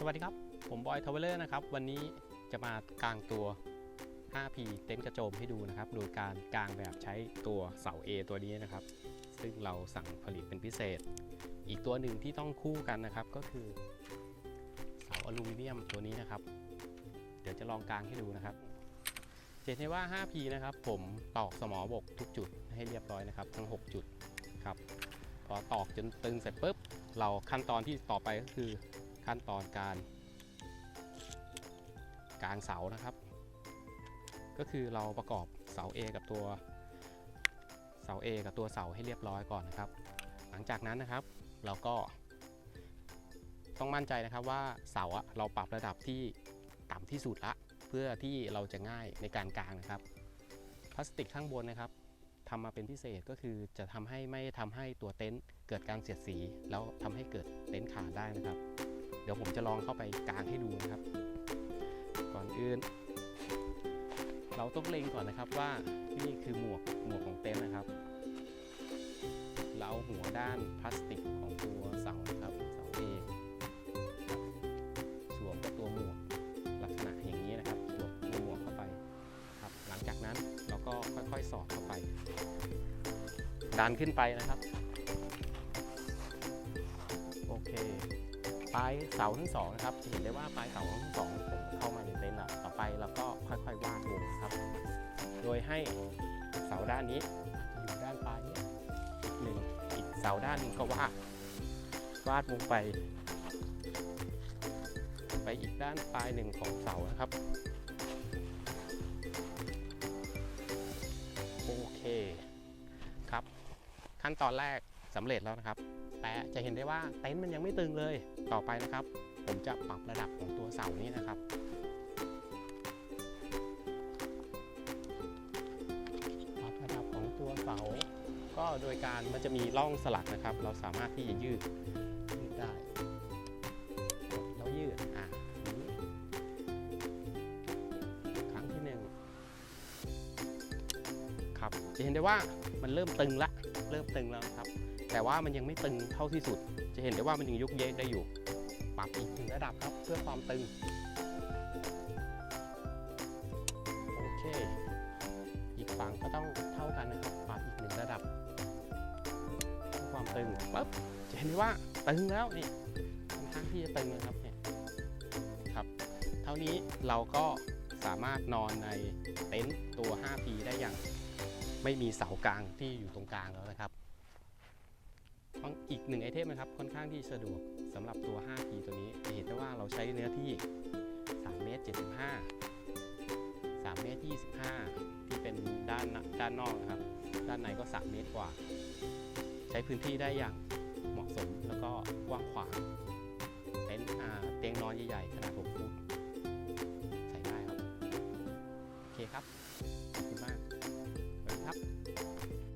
สวัสดีครับ ผมบอยทาวเวลเลอร์นะครับ วันนี้จะมากางตัว 5P เต็นท์กระโจมให้ดูนะครับ โดยการกางแบบใช้ตัวเสา A ตัวนี้นะครับ ซึ่งเราสั่งผลิตเป็นพิเศษ อีกตัวหนึ่งที่ต้องคู่กันนะครับก็คือเสาอลูมิเนียมตัวนี้นะครับ เดี๋ยวจะลองกางให้ดูนะครับเห็นได้ว่า 5P นะครับ ผมตอกสมอบกทุกจุดให้เรียบร้อยนะครับ ทั้ง 6 จุดครับ พอตอกจนตึงเสร็จปุ๊บ เราขั้นตอนที่ต่อไปก็คือ ขั้นตอนการกางเสานะครับ ก็คือเราประกอบเสา A กับตัวเสา A กับตัวเสาให้เรียบร้อยก่อนนะครับ หลังจากนั้นนะครับเราก็ ต้องมั่นใจนะครับว่าเสาเราปรับระดับที่ต่ำที่สุดละ เพื่อที่เราจะง่ายในการกางนะครับ พลาสติกข้างบนนะครับทำมาเป็นพิเศษก็คือจะทำให้ไม่ทำให้ตัวเต็นท์เกิดการเสียดสี แล้วทำให้เกิดเต็นท์ขาดได้นะครับ ดี๋ยวผมจะลองเข้าไปกลางให้ดูนะครับ ก่อนอื่น เราต้องเล็งก่อนนะครับว่านี่คือหมวกหมวกของเต็นท์นะครับ เราเอาหัวด้านพลาสติกของตัวเสานะครับเสาเองสวมกับตัวหมวกลักษณะอย่างนี้นะครับสวมตัวหมวกเข้าไปครับ หลังจากนั้นเราก็ค่อยๆสอดเข้าไปดันขึ้นไปนะครับ โอเค ลายเสาทั้งสองนะครับจะเห็นได้ว่าปลายเสาทั้งสองผมเข้ามาในเต็นท์ล้วต่อไปเราก็ค่อยๆวาดวงครับ โดยให้เสาด้านนี้อยู่ด้านปลายนี้อีกหนึ่งอีกเสาด้านหนึงก็วาดวาดวงไป ไปอีกด้านปลายหนึ่งของเสานะครับโอเคครับ ขั้นตอนแรกสำเร็จแล้วนะครับ แต่จะเห็นได้ว่าเต็นท์มันยังไม่ตึงเลย ต่อไปนะครับ ผมจะปรับระดับของตัวเสานี้นะครับปรับระดับของตัวเสา ก็โดยการมันจะมีร่องสลักนะครับ เราสามารถที่จะยืดยืดได้กดแล้วยืดอะครั้งที่หนึ่งครับจะเห็นได้ว่ามันเริ่มตึงละ เริ่มตึงแล้วครับ แต่ว่ามันยังไม่ตึงเท่าที่สุด จะเห็นได้ว่ามันยังยุกเยกได้อยู่ ปรับอีกหนึ่งระดับครับเพื่อความตึง โอเค อีกฝั่งก็ต้องเท่ากันนะครับ ปรับอีกหนึ่งระดับเพื่อความตึงปั๊บจะเห็นได้ว่าตึงแล้วนี่ค่อนข้างที่จะตึงนะครับเนี่ยครับ เท่านี้เราก็สามารถนอนในเต็นท์ตัว 5P ได้อย่าง ไม่มีเสากลางที่อยู่ตรงกลางแล้วนะครับอีกหนึ่งไอเทมนะครับค่อนข้างที่สะดวกสำหรับตัว 5P ตัวนี้จะเห็นได้ว่าเราใช้เนื้อที่3เมตร75 3เมตร25 ที่เป็นด้านด้านนอกนะครับ ด้านในก็ 3 เมตรกว่า ใช้พื้นที่ได้อย่างเหมาะสมแล้วก็กว้างขวางเต็นเตียงนอนใหญ่ๆขนาด6ฟุตใส่ได้ครับ โอเคครับ ขอบคุณมาก ครับ